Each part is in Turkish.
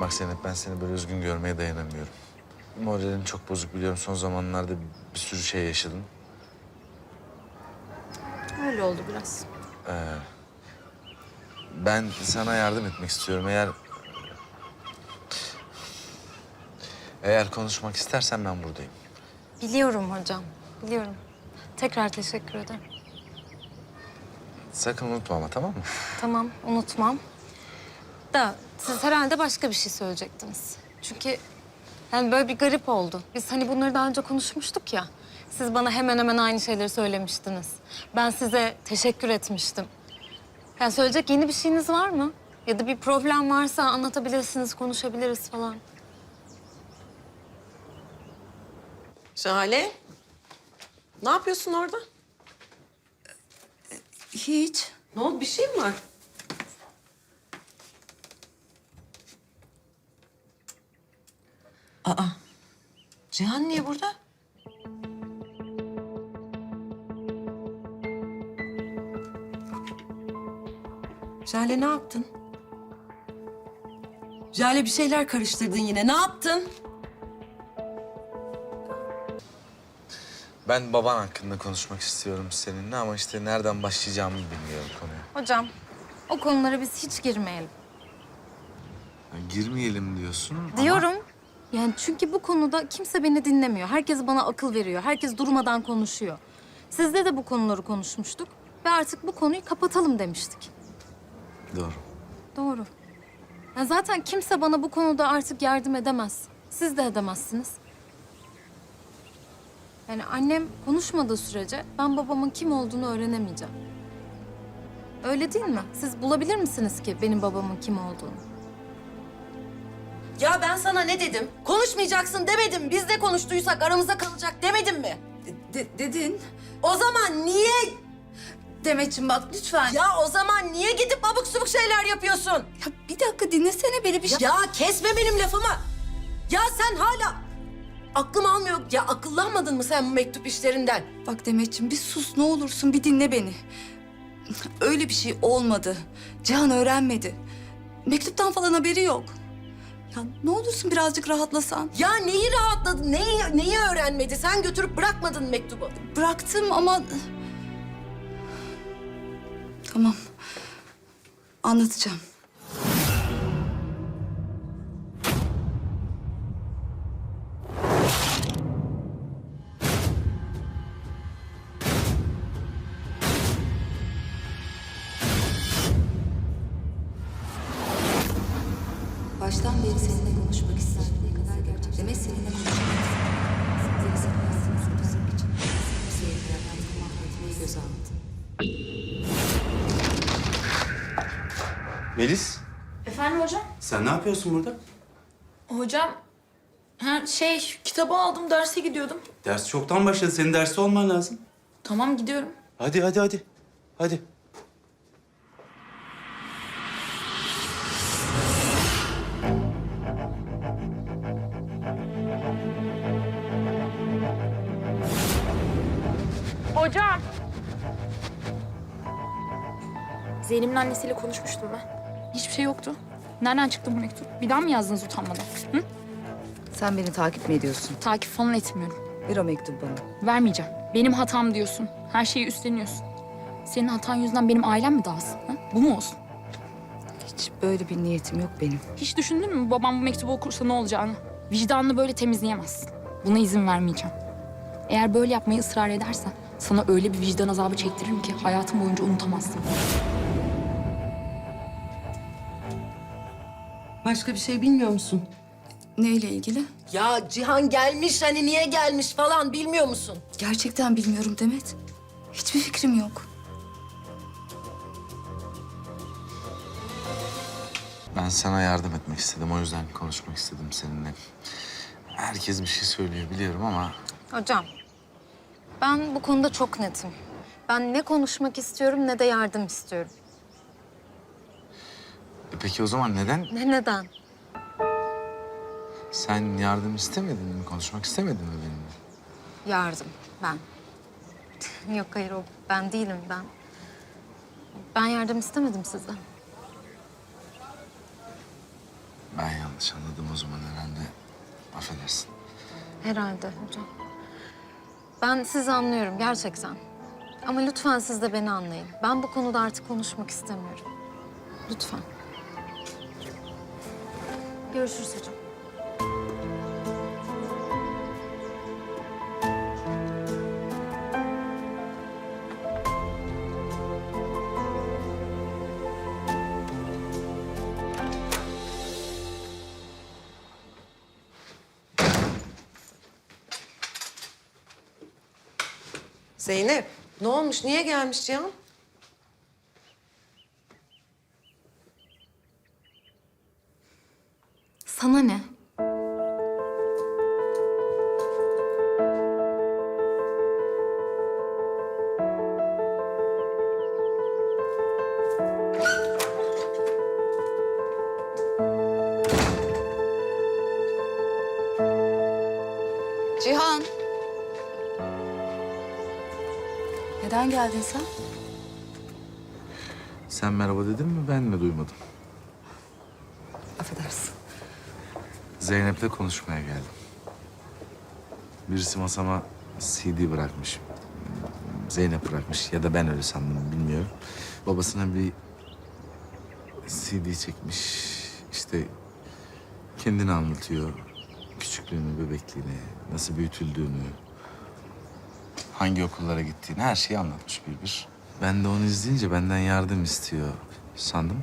Bak Zeynep ben seni böyle üzgün görmeye dayanamıyorum. Moralin çok bozuk biliyorum. Son zamanlarda bir sürü şey yaşadın. Öyle oldu biraz. Ben sana yardım etmek istiyorum. Eğer... Eğer konuşmak istersen ben buradayım. Biliyorum hocam, biliyorum. Tekrar teşekkür ederim. Sakın unutma ama tamam mı? Tamam, unutmam. Da siz herhalde başka bir şey söyleyecektiniz. Çünkü yani böyle bir garip oldu. Biz hani bunları daha önce konuşmuştuk ya. Siz bana hemen hemen aynı şeyleri söylemiştiniz. Ben size teşekkür etmiştim. Yani söyleyecek yeni bir şeyiniz var mı? Ya da bir problem varsa anlatabilirsiniz, konuşabiliriz falan. Jale. Ne yapıyorsun orada? Hiç. Ne oldu? Bir şey mi var? Aa. Cihan niye burada? Jale ne yaptın? Jale bir şeyler karıştırdın yine. Ne yaptın? Ben baban hakkında konuşmak istiyorum seninle ama işte nereden başlayacağımı bilmiyorum konuya. Hocam, o konulara biz hiç girmeyelim. Ya girmeyelim diyorsun ama- Diyorum. Yani çünkü bu konuda kimse beni dinlemiyor. Herkes bana akıl veriyor. Herkes durmadan konuşuyor. Sizde de bu konuları konuşmuştuk. Ve artık bu konuyu kapatalım demiştik. Doğru. Doğru. Ya zaten kimse bana bu konuda artık yardım edemez. Siz de edemezsiniz. Yani annem konuşmadığı sürece ben babamın kim olduğunu öğrenemeyeceğim. Öyle değil mi? Siz bulabilir misiniz ki benim babamın kim olduğunu? Ya ben sana ne dedim? Konuşmayacaksın demedim. Biz de konuştuysak aramızda kalacak demedim mi? De- dedin. O zaman niye... Demetciğim bak lütfen. Ya, Ya o zaman niye gidip abuk subuk şeyler yapıyorsun? bir dakika dinlesene beni bir şey. Ya kesme benim lafımı. Ya sen hala... Aklım almıyor. Ya akıllanmadın mı sen bu mektup işlerinden? Bak Demetciğim bir sus ne olursun bir dinle beni. Öyle bir şey olmadı. Cihan öğrenmedi. Mektuptan falan haberi yok. Ya ne olursun birazcık rahatlasan. Ya neyi rahatladın? Neyi, neyi öğrenmedi? Sen götürüp bırakmadın mektubu. Bıraktım ama... Tamam. Anlatacağım. Baştan beri seninle konuşmak isterdim. Ne kadar gerçek. Demek seninle konuşmak için. Mahvetmeyi göze aldım. Melis, Efendim hocam? sen ne yapıyorsun burada? Hocam, ha, şey kitabı aldım derse gidiyordum. Ders çoktan başladı. Senin derste olman lazım. Tamam gidiyorum. Hadi, hadi, hadi. Hadi. Zeynep'in annesiyle konuşmuştum ben. Hiçbir şey yoktu. Nereden çıktı bu mektup? Bir daha mı yazdınız utanmadan? Hı? Sen beni takip mi ediyorsun? Takip falan etmiyorum. Ver o mektubu bana. Vermeyeceğim. Benim hatam diyorsun. Her şeyi üstleniyorsun. Senin hatan yüzünden benim ailem mi dağılsın? Ha? Bu mu olsun? Hiç böyle bir niyetim yok benim. Hiç düşündün mü babam bu mektubu okursa ne olacağını? Vicdanını böyle temizleyemezsin. Buna izin vermeyeceğim. Eğer böyle yapmayı ısrar edersen sana öyle bir vicdan azabı çektiririm ki hayatın boyunca unutamazsın. Başka bir şey bilmiyor musun? Neyle ilgili? Ya Cihan gelmiş hani niye gelmiş falan bilmiyor musun? Gerçekten bilmiyorum Demet. Hiçbir fikrim yok. Ben sana yardım etmek istedim. O yüzden konuşmak istedim seninle. Herkes bir şey söylüyor biliyorum ama... Hocam, ben bu konuda çok netim. Ben ne konuşmak istiyorum ne de yardım istiyorum. E Peki o zaman neden Ne neden? sen yardım istemedin mi? Konuşmak istemedin mi benimle? Yardım, ben. Yok hayır o ben değilim ben. Ben yardım istemedim sizden. Ben yanlış anladım o zaman herhalde. Affedersin. Herhalde hocam. Ben sizi anlıyorum gerçekten. Ama lütfen siz de beni anlayın. Ben bu konuda artık konuşmak istemiyorum. Lütfen. Görüşürüz hocam. Zeynep ne olmuş? Niye gelmiş Cihan? Sana ne? Cihan. Neden geldin sen? Sen merhaba dedin mi ben mi duymadım? Affedersin. Zeynep'le konuşmaya geldim. Birisi masama CD bırakmış. Zeynep bırakmış ya da ben öyle sandım bilmiyorum. Babasına bir CD çekmiş. İşte kendini anlatıyor. Küçüklüğünü, bebekliğini, nasıl büyütüldüğünü, hangi okullara gittiğini her şeyi anlatmış bir bir. Ben de onu izleyince benden yardım istiyor sandım.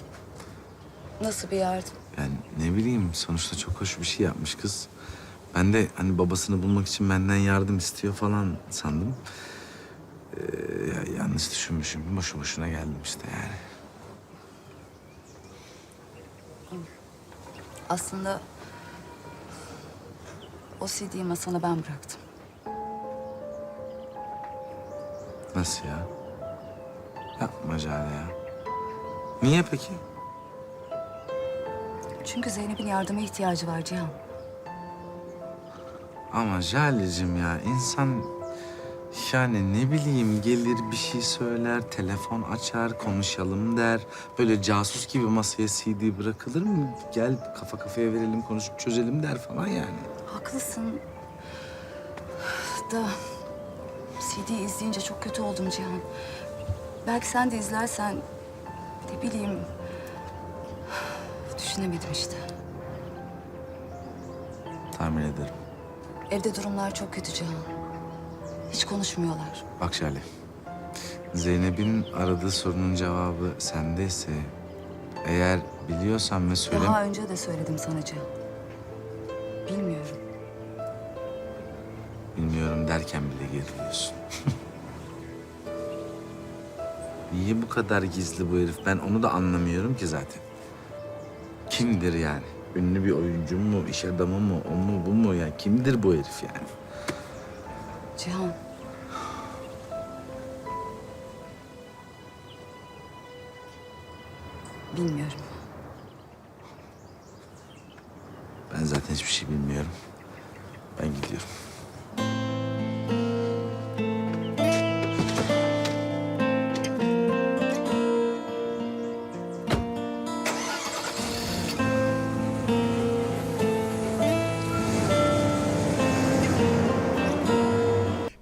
Nasıl bir yardım? Yani ne bileyim sonuçta çok hoş bir şey yapmış kız. Ben de hani babasını bulmak için benden yardım istiyor falan sandım. Ee, ya- yanlış düşünmüşüm. Boşu boşuna geldim işte yani. Aslında o CD'yi masana ben bıraktım. Nasıl ya? Yapma Jale ya. Niye peki? Çünkü Zeynep'in yardıma ihtiyacı var Cihan. Ama Jale'cim ya insan yani ne bileyim gelir bir şey söyler, telefon açar, konuşalım der. Böyle casus gibi masaya CD bırakılır mı? Gel kafa kafaya verelim, konuşup çözelim der falan yani. Haklısın. Da CD'yi izleyince çok kötü oldum Cihan. Belki sen de izlersen ne bileyim düşünemedim işte. Tahmin ederim. Evde durumlar çok kötü Cihan. Hiç konuşmuyorlar. Bak Şale. Zeynep'in aradığı sorunun cevabı sendeyse... ...eğer biliyorsan ve söyle... Daha önce de söyledim sana Cihan. Bilmiyorum. Bilmiyorum derken bile geriliyorsun. Niye bu kadar gizli bu herif? Ben onu da anlamıyorum ki zaten. Kimdir yani? Ünlü bir oyuncu mu, iş adamı mı, o mu, bu mu? Yani kimdir bu herif yani? Cihan. Bilmiyorum. Ben zaten hiçbir şey bilmiyorum. Ben gidiyorum.